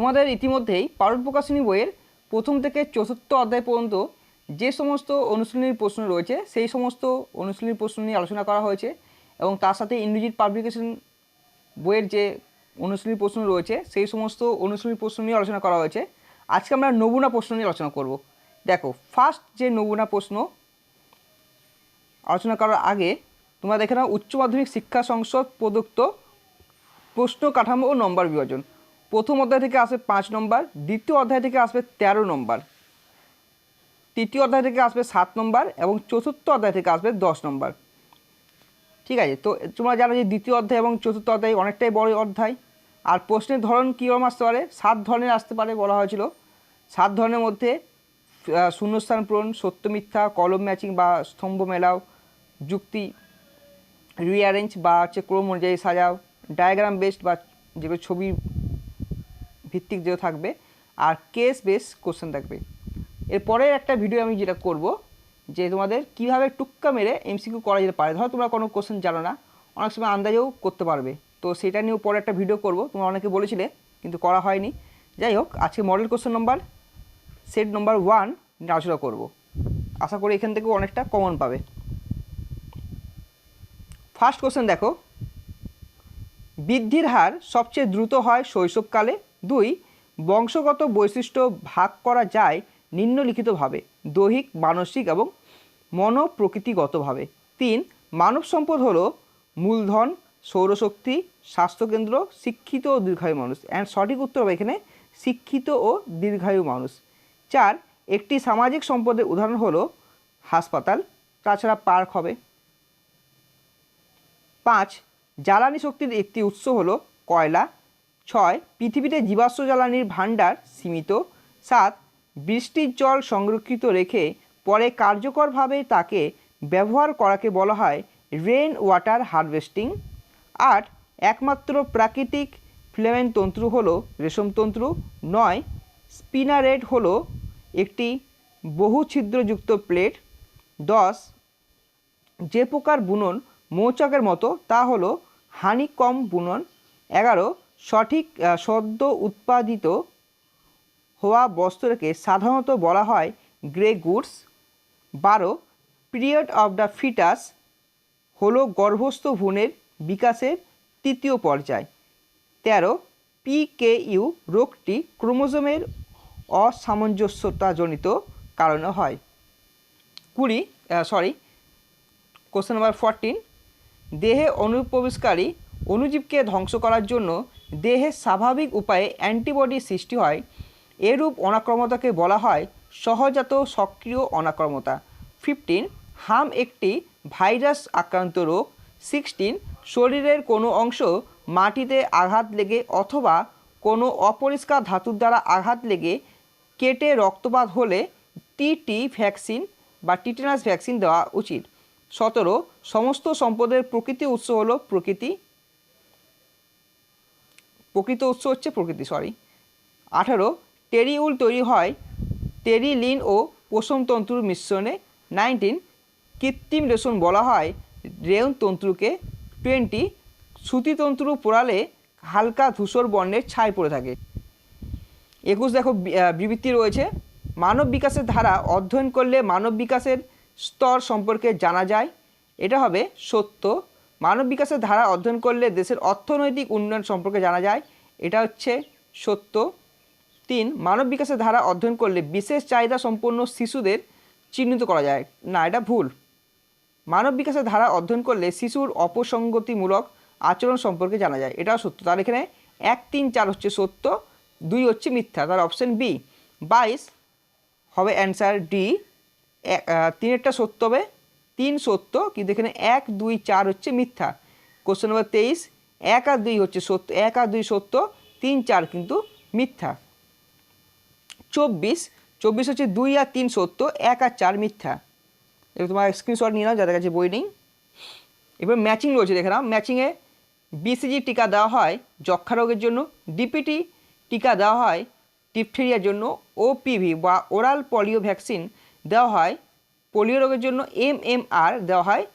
তোমাদের ইতিমধ্যেই পারদ প্রকাশনী বইয়ের প্রথম থেকে চতুর্থ অধ্যায় পর্যন্ত যে সমস্ত অনুশীলনীর প্রশ্ন রয়েছে, সেই সমস্ত অনুশীলনীর প্রশ্ন নিয়ে আলোচনা করা হয়েছে এবং তার সাথে ইংরেজির পাবলিকেশন বইয়ের যে অনুশীলনী প্রশ্ন রয়েছে, সেই সমস্ত অনুশীলনী প্রশ্ন নিয়ে আলোচনা করা হয়েছে। আজকে আমরা নমুনা প্রশ্ন নিয়ে আলোচনা করব। দেখো ফার্স্ট যে নমুনা প্রশ্ন আলোচনা করার আগে তোমরা দেখে নাও, উচ্চ মাধ্যমিক শিক্ষা সংসদ প্রদত্ত প্রশ্ন কাঠামো ও নম্বর বিভাজন। প্রথম অধ্যায় থেকে আসবে পাঁচ নম্বর, দ্বিতীয় অধ্যায় থেকে আসবে তেরো নম্বর। তৃতীয় অধ্যায় থেকে আসবে সাত নম্বর এবং চতুর্থ অধ্যায় থেকে আসবে দশ নম্বর। ঠিক আছে, তো তোমরা জানো যে দ্বিতীয় অধ্যায় এবং চতুর্থ অধ্যায় অনেকটাই বড় অধ্যায়। আর প্রশ্নের ধরন কীরকম আসতে পারে? সাত ধরনের আসতে পারে বলা হয়েছিল। সাত ধরনের মধ্যে শূন্যস্থান পূরণ, সত্য মিথ্যা, কলম ম্যাচিং বা স্তম্ভ মেলাও, যুক্তি রিঅ্যারেঞ্জ বা হচ্ছে ক্রম অনুযায়ী সাজাও ডায়াগ্রাম বেসড বা যেগুলো ছবি ভিত্তিক যেগুলো থাকবে আর কেস বেস কোশ্চেন থাকবে। এরপরে একটা ভিডিও আমি যেটা করব, যে তোমাদের কীভাবে টুক্কা মেরে এমসিকিউ করা যেতে পারে। ধরো তোমরা কোনো কোশ্চেন জানো না, অনেক সময় আন্দাজেও করতে পারবে। তো সেটা নিয়েও পরে একটা ভিডিও করব। তোমরা অনেকে বলেছিলে, কিন্তু করা হয়নি। যাই হোক, আজকে model question number set number one নিয়ে আলোচনা করব। আশা করি এখান থেকেও অনেকটা কমন পাবে। ফার্স্ট কোশ্চেন দেখো, বৃদ্ধির হার সবচেয়ে দ্রুত হয় শৈশবকালে দুই, বংশগত বৈশিষ্ট্য ভাগ করা যায় নিম্নলিখিতভাবে, দৈহিক, মানসিক এবং মনোপ্রকৃতিগতভাবে। তিন, মানব সম্পদ হলো মূলধন, সৌরশক্তি, স্বাস্থ্যকেন্দ্র, শিক্ষিত ও দীর্ঘায়ু মানুষ। অ্যান্ড সঠিক উত্তর হবে এখানে শিক্ষিত ও দীর্ঘায়ু মানুষ। চার, একটি সামাজিক সম্পদের উদাহরণ হলো হাসপাতাল, তাছাড়া পার্ক হবে। পাঁচ, জ্বালানি শক্তির একটি উৎস হলো কয়লা ছয়, পৃথিবীতে জীবাশ্ম জ্বালানির ভাণ্ডার সীমিত। সাত, বৃষ্টির জল সংরক্ষিত রেখে পরে কার্যকরভাবে তাকে ব্যবহার করাকে বলা হয় রেন ওয়াটার হারভেস্টিং আট, একমাত্র প্রাকৃতিক ফিলামেন্ট তন্তু হলো রেশমতন্তু নয়, স্পিনারেড হল একটি বহু ছিদ্রযুক্ত প্লেট। দশ, যে প্রকার বুনন মৌচাকের মতো তা হলো হানিকম বুনন। এগারো সঠিক সদ্য উৎপাদিত হওয়া বস্ত্রকে সাধারণত বলা হয় গ্রে গুডস বারো, পিরিয়ড অফ দ্য ফিটাস হলো গর্ভস্থ ভ্রূণের বিকাশের তৃতীয় পর্যায়। তেরো পিকেইউ রোগটি ক্রোমোজোমের অসামঞ্জস্যতাজনিত কারণে হয়। কুড়ি সরি কোশ্চেন নাম্বার ফরটিন দেহে অনুপ্রবেশকারী অণুজীবকে ধ্বংস করার জন্য দেহের স্বাভাবিক উপায়ে অ্যান্টিবডি সৃষ্টি হয়। এরূপ অনাক্রমতাকে বলা হয় সহজাত সক্রিয় অনাক্রমতা। ফিফটিন হাম একটি ভাইরাস আক্রান্ত রোগ। সিক্সটিন শরীরের কোনো অংশ মাটিতে আঘাত লেগে অথবা কোনো অপরিষ্কার ধাতুর দ্বারা আঘাত লেগে কেটে রক্তপাত হলে টিটি ভ্যাকসিন বা টিটেনাস ভ্যাকসিন দেওয়া উচিত। সতেরো, সমস্ত সম্পদের প্রকৃতি উৎস হলো প্রকৃতি। প্রকৃত উৎস হচ্ছে প্রকৃতি সরি আঠারো টেরিউল তৈরি হয় টেরিলিন ও পোষণতন্ত্রুর মিশ্রণে। নাইনটিন, কৃত্রিম রেশন বলা হয় রেয়ন তন্ত্রকে। টোয়েন্টি সুতিতন্ত্র পোড়ালে হালকা ধূসর বর্ণের ছাই পড়ে থাকে। একুশ, দেখো বিবৃতি রয়েছে। মানব বিকাশের ধারা অধ্যয়ন করলে মানব বিকাশের স্তর সম্পর্কে জানা যায়। এটা হবে সত্য। মানব বিকাশের ধারা অধ্যয়ন করলে দেশের অর্থনৈতিক উন্নয়ন সম্পর্কে জানা যায়। এটা হচ্ছে সত্য। তিন, মানব বিকাশের ধারা অধ্যয়ন করলে বিশেষ চাহিদা সম্পন্ন শিশুদের চিহ্নিত করা যায়। না, এটা ভুল। মানব বিকাশের ধারা অধ্যয়ন করলে শিশুর অপসঙ্গতিমূলক আচরণ সম্পর্কে জানা যায়। এটাও সত্য। তার এখানে এক, তিন, চার হচ্ছে সত্য, দুই হচ্ছে মিথ্যা। তার অপশন বি, বাইশ হবে অ্যান্সার ডি। তিনেরটা সত্য হবে। তিন সত্য, কিন্তু এখানে এক, দুই, চার হচ্ছে মিথ্যা। কোশ্চেন নম্বর তেইশ, এক আর দুই হচ্ছে সত্য, এক আর দুই সত্য, তিন, চার কিন্তু মিথ্যা। চব্বিশ চব্বিশ হচ্ছে দুই আর তিন সত্য, এক আর চার মিথ্যা। এবার তোমার স্ক্রিনশট নিয়ে নাও, যাদের কাছে বই নেই। এবার ম্যাচিং রয়েছে, দেখে নাও। ম্যাচিংয়ে বিসিজি টিকা দেওয়া হয় যক্ষা রোগের জন্য ডিপিটি টিকা দেওয়া হয় টিপথেরিয়ার জন্য ওপিভি বা ওরাল পোলিও ভ্যাকসিন দেওয়া হয় পোলিও রোগের জন্য এম এম আর দেওয়া হয়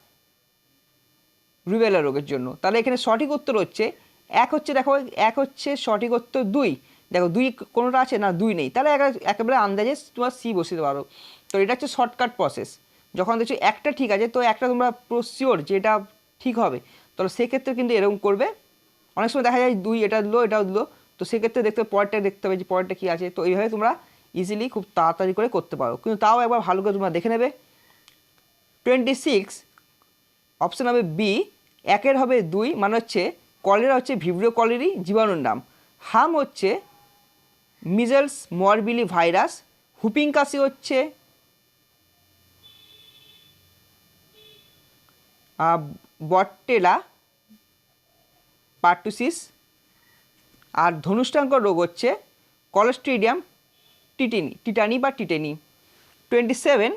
রুবেলা রোগের জন্য। তাহলে এখানে সঠিক উত্তর হচ্ছে, এক হচ্ছে দেখো, এক হচ্ছে সঠিক উত্তর দুই। দেখো, দুই কোনোটা আছে না, দুই নেই। তাহলে একা- একেবারে আন্দাজে তোমার সি বসিয়ে পারো। তো এটা হচ্ছে শর্টকাট প্রসেস যখন দেখছ একটা ঠিক আছে, তো একটা তোমরা প্রসিওর যে এটা ঠিক হবে। তাহলে সেক্ষেত্রে কিন্তু এরকম করবে। অনেক সময় দেখা যায় দুই এটা দিলো, এটাও দিলো। তো সেক্ষেত্রে দেখতে পরেরটা দেখতে হবে যে পরেরটা কী আছে। তো এইভাবে তোমরা ইজিলি খুব তাড়াতাড়ি করে করতে পারো। কিন্তু তাও একবার ভালো করে তোমরা দেখে নেবে। টোয়েন্টি সিক্স অপশান হবে বি, একের হবে দুই মানে হচ্ছে কলেরা হচ্ছে ভিব্রিও কলেরি, জীবাণুর নাম। হাম হচ্ছে মিজলস মরবিলি ভাইরাস, হুপিং কাশি হচ্ছে বট্টেলা, পার্টুসিস, আর ধনুষ্টাঙ্ক রোগ হচ্ছে কলেস্ট্রিডিয়াম টিটেনি, টিটানি বা টিটেনি। টোয়েন্টি সেভেন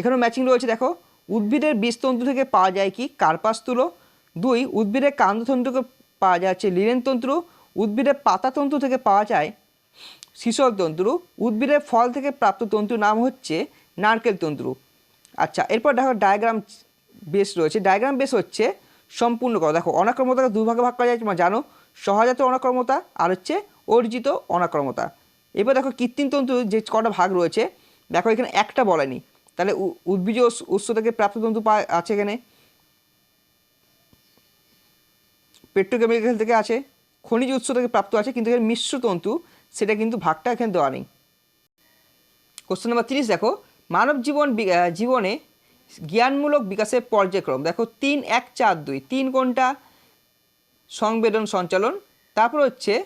এখানেও ম্যাচিং রয়েছে, দেখো। উদ্ভিদের বীজতন্তু থেকে পাওয়া যায় কি? কার্পাস তুলো। দুই উদ্ভিদের কাণ্ডতন্তু থেকে পাওয়া যাচ্ছে লিনেন তন্তু। উদ্ভিদের পাতাতন্তু থেকে পাওয়া যায় শিশল তন্তু। উদ্ভিদের ফল থেকে প্রাপ্ত তন্তুর নাম হচ্ছে নারকেল তন্তু। আচ্ছা এরপর দেখো ডায়াগ্রাম বেস রয়েছে। ডায়াগ্রাম বেস হচ্ছে সম্পূর্ণ করা। দেখো, অনাক্রমতাকে দুই ভাগে করা যায়, তোমরা জানো। সহজাত অনাক্রমতা আর হচ্ছে অর্জিত অনাক্রমতা। এবার দেখো কৃত্রিম তন্তু যে কটা ভাগ রয়েছে, দেখো এখানে একটা বলেনি। তাহলে উদ্ভিজ উৎস- থেকে প্রাপ্ত তন্তু আছে এখানে। পেট্রোকেমিক্যাল থেকে আছে। খনিজ উৎস থেকে প্রাপ্ত আছে, কিন্তু এখানে মিশ্র তন্তু, সেটা কিন্তু ভাগটা এখানে দেওয়া নেই। কোশ্চেন নাম্বার তিরিশ, দেখো। মানব জীবন জীবনে জ্ঞানমূলক বিকাশের পর্যায়ক্রম, দেখো, তিন, এক, চার, দুই। তিন কোনটা? সংবেদন, সঞ্চালন। তারপর হচ্ছে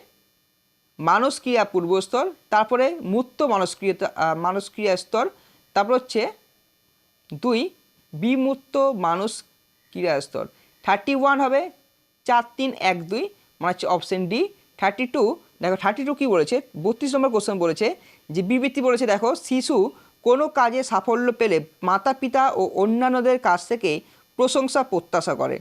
মানসক্রিয়া পূর্বস্তর, তারপরে মূর্ত মানসক্রিয়া মানসক্রিয়া স্তর তারপর হচ্ছে দুই, বিমূর্ত মানুষ ক্রিয়া স্তর থার্টি ওয়ান হবে, চার তিন এক দুই মানে হচ্ছে অপশন ডি থার্টি টু দেখো থার্টি টু কী বলেছে? বত্রিশ নম্বর কোশ্চেন বলেছে যে, বিবৃতি বলেছে, দেখো, শিশু কোনো কাজে সাফল্য পেলে মাতা পিতা ও অন্যান্যদের কাছ থেকে প্রশংসা, প্রত্যাশা করে।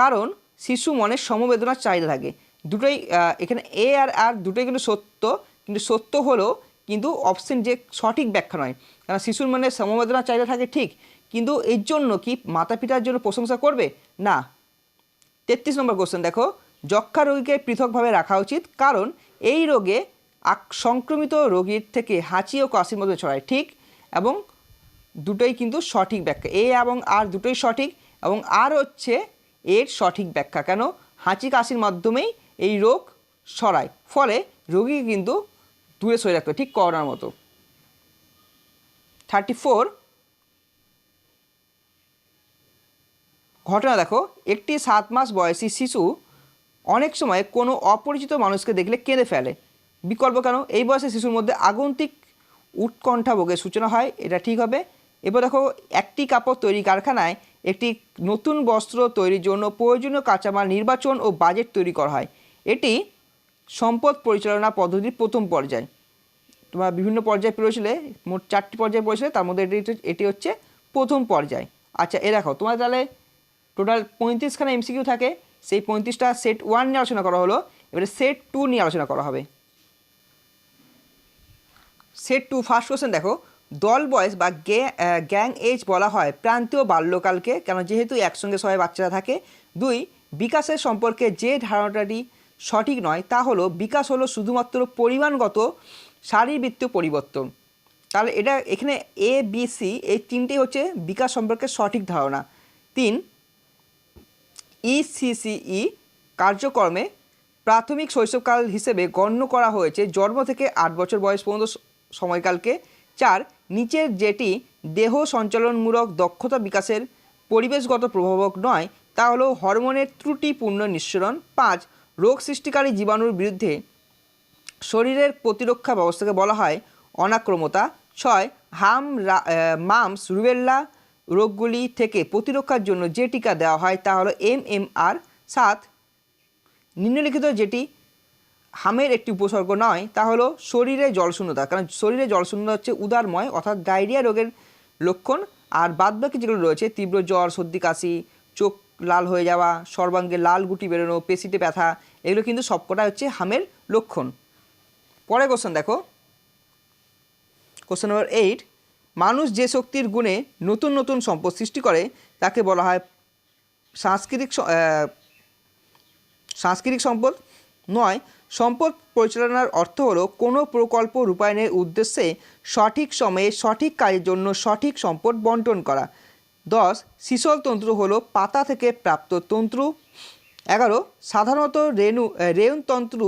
কারণ শিশু মনে সমবেদনার চাহিদা থাকে। দুটোই এখানে এ আর আর দুটোই কিন্তু সত্য কিন্তু সত্য হলো কিন্তু অপশন যে সঠিক ব্যাখ্যা নয়। কারণ শিশুর মনে সমবেদনার চাহিদা থাকে, ঠিক, কিন্তু এর জন্য কি মাতা পিতার জন্য প্রশংসা করবে? না। তেত্রিশ নম্বর কোশ্চেন দেখো যক্ষা রোগীকে পৃথকভাবে রাখা উচিত, কারণ এই রোগে সংক্রমিত রোগীর থেকে হাঁচি ও কাশির মধ্যে ছড়ায়, ঠিক, এবং দুটোই কিন্তু সঠিক ব্যাখ্যা, এ এবং আর দুটোই সঠিক, এবং আর হচ্ছে এর সঠিক ব্যাখ্যা, কেন? হাঁচি কাশির মাধ্যমেই এই রোগ ছড়ায়, ফলে রোগীকে কিন্তু দূরে সরে রাখতে ঠিক, করোনার মতো। থার্টি ফোর ঘটনা দেখো, একটি সাত মাস বয়সী শিশু অনেক সময় কোনো অপরিচিত মানুষকে দেখলে কেঁদে ফেলে। বিকল্প কেন? এই বয়সে শিশুর মধ্যে আগন্তিক উৎকণ্ঠা ভোগের সূচনা হয়, এটা ঠিক হবে। এবার দেখো, একটি কাপড় তৈরি কারখানায় একটি নতুন বস্ত্র তৈরির জন্য প্রয়োজনীয় কাঁচামাল নির্বাচন ও বাজেট তৈরি করা হয়। এটি সম্পদ পরিচালনা পদ্ধতির প্রথম পর্যায়। তোমরা বিভিন্ন পর্যায়ে পড়েছিলে মোট চারটি পর্যায়ে পড়েছিলে তার মধ্যে এটি এটি হচ্ছে প্রথম পর্যায়। আচ্ছা এ দেখো, তোমার তাহলে টোটাল পঁয়ত্রিশখানা এমসিকিউ থাকে, সেই পঁয়ত্রিশটা সেট ওয়ান নিয়ে আলোচনা করা হলো, এবারে সেট টু নিয়ে আলোচনা করা হবে। সেট টু ফার্স্ট কোশ্চেন দেখো, দল বয়স বা গ্যাং এজ বলা হয় প্রান্তীয় বাল্যকালকে, কেন যেহেতু একসঙ্গে সবাই বাচ্চারা থাকে। দুই, বিকাশের সম্পর্কে যে ধারণাটি সঠিক নয়, তা হলো বিকাশ হলো শুধুমাত্র পরিমাণগত শারীরবৃত্তীয় পরিবর্তন। তাহলে এটা এখানে এ বি সি এই তিনটি হচ্ছে বিকাশ সম্পর্কে সঠিক ধারণা। তিন ইসিসিই কার্যক্রমে প্রাথমিক শৈশবকাল হিসেবে গণ্য করা হয়েছে জন্ম থেকে আট বছর বয়স পর্যন্ত সময়কালকে। চার, নিচের যেটি দেহ সঞ্চালনমূলক দক্ষতা বিকাশের পরিবেশগত প্রভাবক নয়, তা হলো হরমোনের ত্রুটিপূর্ণ নিঃসরণ। পাঁচ, রোগ সৃষ্টিকারী জীবাণুর বিরুদ্ধে শরীরের প্রতিরক্ষা ব্যবস্থাকে বলা হয় অনাক্রমতা। ছয়, হাম মামস, রুবেল্লা রোগগুলি থেকে প্রতিরক্ষার জন্য যে টিকা দেওয়া হয় তা হলো এম এম আর সাত, নিম্নলিখিত যেটি হামের একটি উপসর্গ নয় তা হলো শরীরে জলশূন্যতা। কারণ শরীরে জলশূন্যতা হচ্ছে উদারময় অর্থাৎ ডায়রিয়া রোগের লক্ষণ। আর বাদবাকি যেগুলো রয়েছে, তীব্র জ্বর, সর্দি, কাশি, চোখ লাল হয়ে যাওয়া, সর্বাঙ্গে লাল গুটি বেরোনো, পেশিতে ব্যথা, এগুলো কিন্তু সবকটা হচ্ছে হামের লক্ষণ। পরে কোশ্চেন দেখো। কোশ্চেন নম্বর এইট মানুষ যে শক্তির গুণে নতুন নতুন সম্পদ সৃষ্টি করে, তাকে বলা হয় সাংস্কৃতিক সাংস্কৃতিক সম্পদ। নয়, সম্পদ পরিচালনার অর্থ হলো কোনো প্রকল্প রূপায়ণের উদ্দেশ্যে সঠিক সময়ে সঠিক কাজের জন্য সঠিক সম্পদ বন্টন করা। দশ শিশল তন্ত্র হলো পাতা থেকে প্রাপ্ত তন্তু। এগারো, সাধারণত রেণু রেয়ন তন্ত্র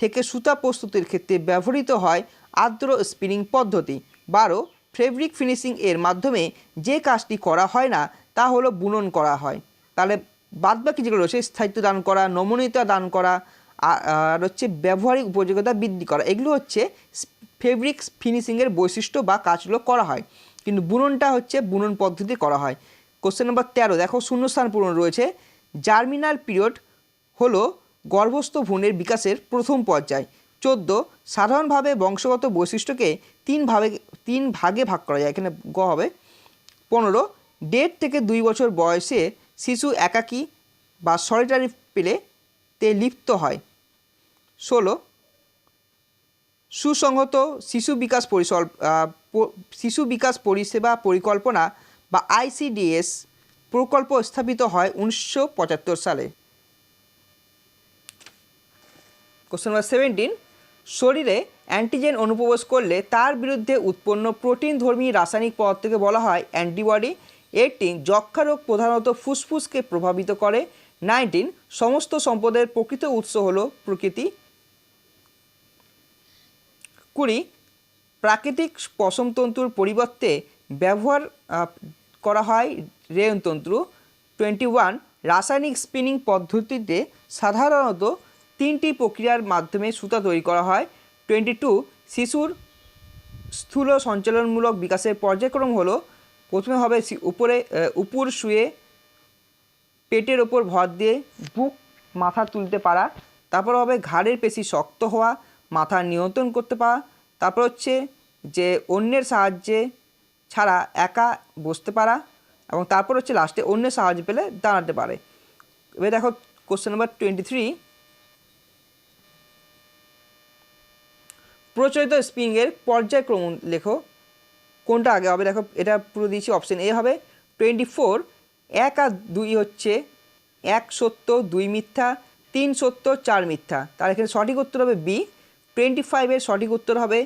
থেকে সুতা প্রস্তুতির ক্ষেত্রে ব্যবহৃত হয় আর্দ্র স্পিনিং পদ্ধতি। বারো, ফেব্রিক ফিনিশিং এর মাধ্যমে যে কাজটি করা হয় না, তা হলো বুনন করা হয়। তাহলে বাদবাকি যেগুলো রয়েছে, স্থায়িত্ব দান করা, নমনীয়তা দান করা আর হচ্ছে ব্যবহারিক উপযোগিতা বৃদ্ধি করা, এগুলো হচ্ছে ফেব্রিক ফিনিশিংয়ের বৈশিষ্ট্য বা কাজগুলো করা হয়। কিন্তু বুননটা হচ্ছে বুনন পদ্ধতি করা হয়। কোশ্চেন নাম্বার তেরো, দেখো শূন্যস্থান পূরণ রয়েছে। জার্মিনাল পিরিয়ড হলো গর্ভস্থ ভ্রূণের বিকাশের প্রথম পর্যায়। চোদ্দ, সাধারণভাবে বংশগত বৈশিষ্ট্যকে তিন ভাবে তিন ভাগে ভাগ করা যায়। এখানে গ হবে। পনেরো, দেড় থেকে দুই বছর বয়সে শিশু একাকী বা সলিটারি পেলে তে লিপ্ত হয়। ষোলো, সুসংহত শিশু বিকাশ পরিসল শিশু বিকাশ পরিষেবা পরিকল্পনা বা আইসিডিএস প্রকল্প স্থাপিত হয় উনিশশো পঁচাত্তর সালে। কোশ্চেন নাম্বার সেভেন্টিন শরীরে অ্যান্টিজেন অনুপ্রবেশ করলে তার বিরুদ্ধে উৎপন্ন প্রোটিনধর্মী রাসায়নিক পদার্থকে বলা হয় অ্যান্টিবডি এইটিন যক্ষা রোগ প্রধানত ফুসফুসকে প্রভাবিত করে। নাইনটিন সমস্ত সম্পদের প্রকৃত উৎস হলো প্রকৃতি। কুড়ি, প্রাকৃতিক পশমতন্তুর পরিবর্তে ব্যবহার করা হয় রেয়নতন্ত্র টোয়েন্টি ওয়ান রাসায়নিক স্পিনিং পদ্ধতিতে সাধারণত তিনটি প্রক্রিয়ার মাধ্যমে সুতা তৈরি করা হয়। টোয়েন্টি টু, শিশুর স্থূল সঞ্চালনমূলক বিকাশের পর্যায়ক্রম হলো, প্রথমে হবে উপরে উপর শুয়ে পেটের ওপর ভর দিয়ে বুক, মাথা তুলতে পারা। তারপর হবে ঘাড়ের পেশি শক্ত হওয়া, মাথা নিয়ন্ত্রণ করতে পারা। তারপর হচ্ছে যে অন্যের সাহায্যে ছাড়া একা বসতে পারা এবং তারপর হচ্ছে লাস্টে অন্যের সাহায্য পেলে দাঁড়াতে পারে। এবার দেখো কোশ্চেন নাম্বার টোয়েন্টি থ্রি প্রচলিত স্প্রিংয়ের পর্যায়ক্রম লেখো। কোনটা আগে হবে? দেখো, এটা পুরো দিয়েছি অপশন এ হবে। টোয়েন্টি ফোর এক আর দুই হচ্ছে এক সত্য, দুই মিথ্যা, তিন সত্য, চার মিথ্যা। তার এখানে সঠিক উত্তর হবে বি টোয়েন্টি ফাইভের সঠিক উত্তর হবে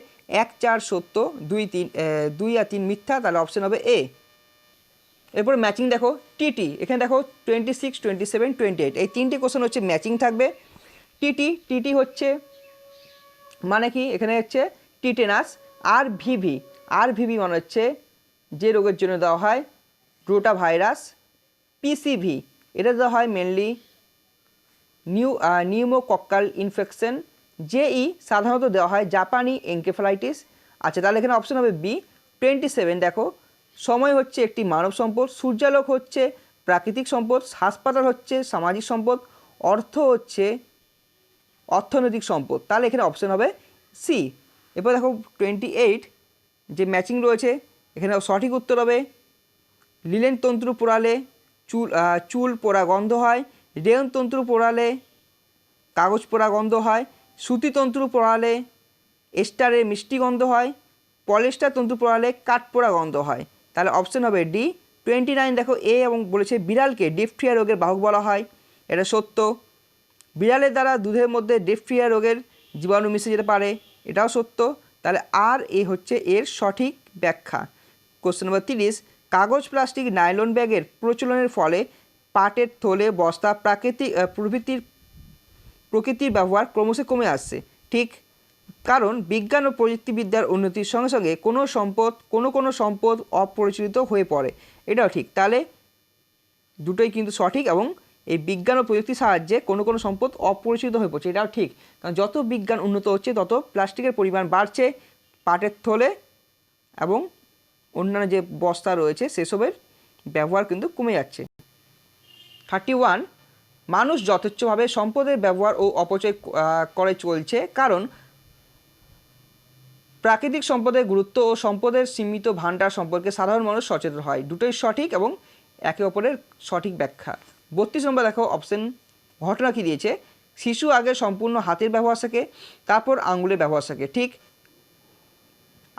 এক, চার সত্য, দুই, তিন দুই আর তিন মিথ্যা। তাহলে অপশন হবে এ এরপর ম্যাচিং দেখো টিটি এখানে দেখো twenty six twenty seven twenty eight এই তিনটি কোশ্চেন হচ্ছে ম্যাচিং থাকবে। টিটি টিটি হচ্ছে মানে কি? এখানে হচ্ছে টিটেনাস আর ভিভি আর ভিভি মানে হচ্ছে যে রোগের জন্য দেওয়া হয় রোটা ভাইরাস পিসিভি এটা দেওয়া হয় mainly new pneumococcal infection JE সাধারণত দেওয়া হয় জাপানি এনকেফালাইটিস আচ্ছা তাহলে এখানে অপশন হবে বি টোয়েন্টি সেভেন দেখো, সময় হচ্ছে একটি মানব সম্পদ, সূর্যালোক হচ্ছে প্রাকৃতিক সম্পদ, হাসপাতাল হচ্ছে সামাজিক সম্পদ, অর্থ হচ্ছে অর্থনৈতিক সম্পদ। তাহলে এখানে অপশন হবে সি এরপর দেখো টোয়েন্টি এইট যে ম্যাচিং রয়েছে, এখানে সঠিক উত্তর হবে, লিলেন তন্ত্র পোড়ালে চুল চুল পোড়া গন্ধ হয়, রেয়ন তন্ত্র পোড়ালে কাগজ পোড়া গন্ধ হয় সুতিতন্ত্র পোড়ালে এস্টারের মিষ্টি গন্ধ হয় পলেস্টার তন্ত্র পোড়ালে কাঠ পোড়া গন্ধ হয়। তাহলে অপশন হবে ডি টোয়েন্টি নাইন দেখো এ এবং বলেছে বিড়ালকে ডিপথ্রিয়া রোগের বাহক বলা হয়। এটা সত্য। বিড়ালের দ্বারা দুধের মধ্যে ডিপথ্রিয়া রোগের জীবাণু মিশে যেতে পারে, এটাও সত্য। তাহলে আর এ হচ্ছে এর সঠিক ব্যাখ্যা। কোশ্চেন নম্বর তিরিশ, কাগজ প্লাস্টিক নাইলন ব্যাগের প্রচলনের ফলে পাটের থলে, বস্তা প্রাকৃতিক প্রভৃতির, প্রকৃতির ব্যবহার ক্রমশ কমে আসছে। ঠিক কারণ বিজ্ঞান ও প্রযুক্তিবিদ্যার উন্নতির সঙ্গে সঙ্গে কোনো সম্পদ, কোনো কোনো সম্পদ অপরিচালিত হয়ে পড়ে। এটাও ঠিক। তাহলে দুটোই কিন্তু সঠিক এবং এই বিজ্ঞান ও প্রযুক্তির সাহায্যে কোনো কোনো সম্পদ অপরিচিত হয়ে পড়ছে, এটাও ঠিক। কারণ যত বিজ্ঞান উন্নত হচ্ছে, তত প্লাস্টিকের পরিমাণ বাড়ছে, পাটের থলে এবং অন্যান্য যে বস্তা রয়েছে, সেসবের ব্যবহার কিন্তু কমে যাচ্ছে। থার্টি ওয়ান মানুষ যথেচ্ছভাবে সম্পদের ব্যবহার ও অপচয় করে চলছে কারণ প্রাকৃতিক সম্পদের গুরুত্ব ও সম্পদের সীমিত ভাণ্ডার সম্পর্কে সাধারণ মানুষ সচেতন হয়। দুটোই সঠিক এবং একে অপরের সঠিক ব্যাখ্যা। বত্রিশ নম্বর দেখো অপশন ঘটনা কি দিয়েছে? শিশু আগে সম্পূর্ণ হাতের ব্যবহার শেখে, তারপর আঙুলের ব্যবহার শেখে, ঠিক?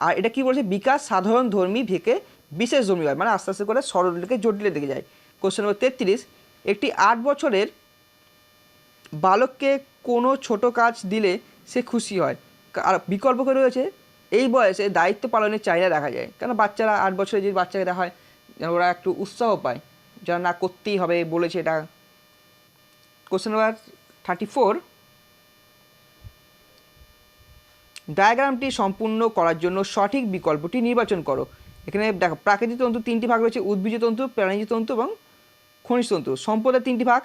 আর এটা কি বলছে? বিকাশ সাধারণ ধর্মী থেকে বিশেষ ধর্মী হয় মানে আস্তে আস্তে করে সরল থেকে জটিলের দিকে যায়। কোশ্চেন নম্বর তেত্রিশ, একটি আট বছরের বালককে কোনো ছোট কাজ দিলে সে খুশি হয়? আর বিকল্প করে রয়েছে? এই বয়সে দায়িত্ব পালনের চাহিদা দেখা যায়, কেন বাচ্চারা আট বছরে যদি বাচ্চাকে দেখা হয় ওরা একটু উৎসাহ পায়। যেন না করতেই হবে বলেছে এটা। কোশ্চেন নাম্বার থার্টি ফোর ডায়াগ্রামটি সম্পূর্ণ করার জন্য সঠিক বিকল্পটি নির্বাচন করো। এখানে দেখো, প্রাকৃতিক তন্তু তিনটি ভাগ রয়েছে উদ্ভিজ তন্তু, প্রাণীজ তন্তু এবং খনিজ তন্তু। সম্পদের তিনটি ভাগ,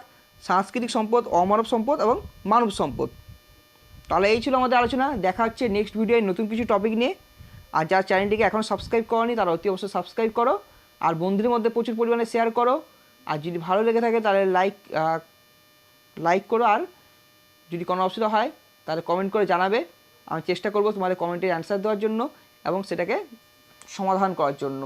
সাংস্কৃতিক সম্পদ, অমানব সম্পদ এবং মানব সম্পদ। তাহলে এই ছিল আমাদের আলোচনা। দেখা হচ্ছে নেক্সট ভিডিওয় নতুন কিছু টপিক নিয়ে। আর যার চ্যানেলটিকে এখন সাবস্ক্রাইব করনি, তারা অতি অবশ্যই সাবস্ক্রাইব করো। আর বন্ধুদের মধ্যে প্রচুর পরিমাণে শেয়ার করো। আর যদি ভালো লেগে থাকে তাহলে লাইক লাইক করো। আর যদি কোনো অসুবিধা হয় তাহলে কমেন্ট করে জানাবে। আমি চেষ্টা করব তোমাদের কমেন্টের অ্যান্সার দেওয়ার জন্য এবং সেটাকে সমাধান করার জন্য।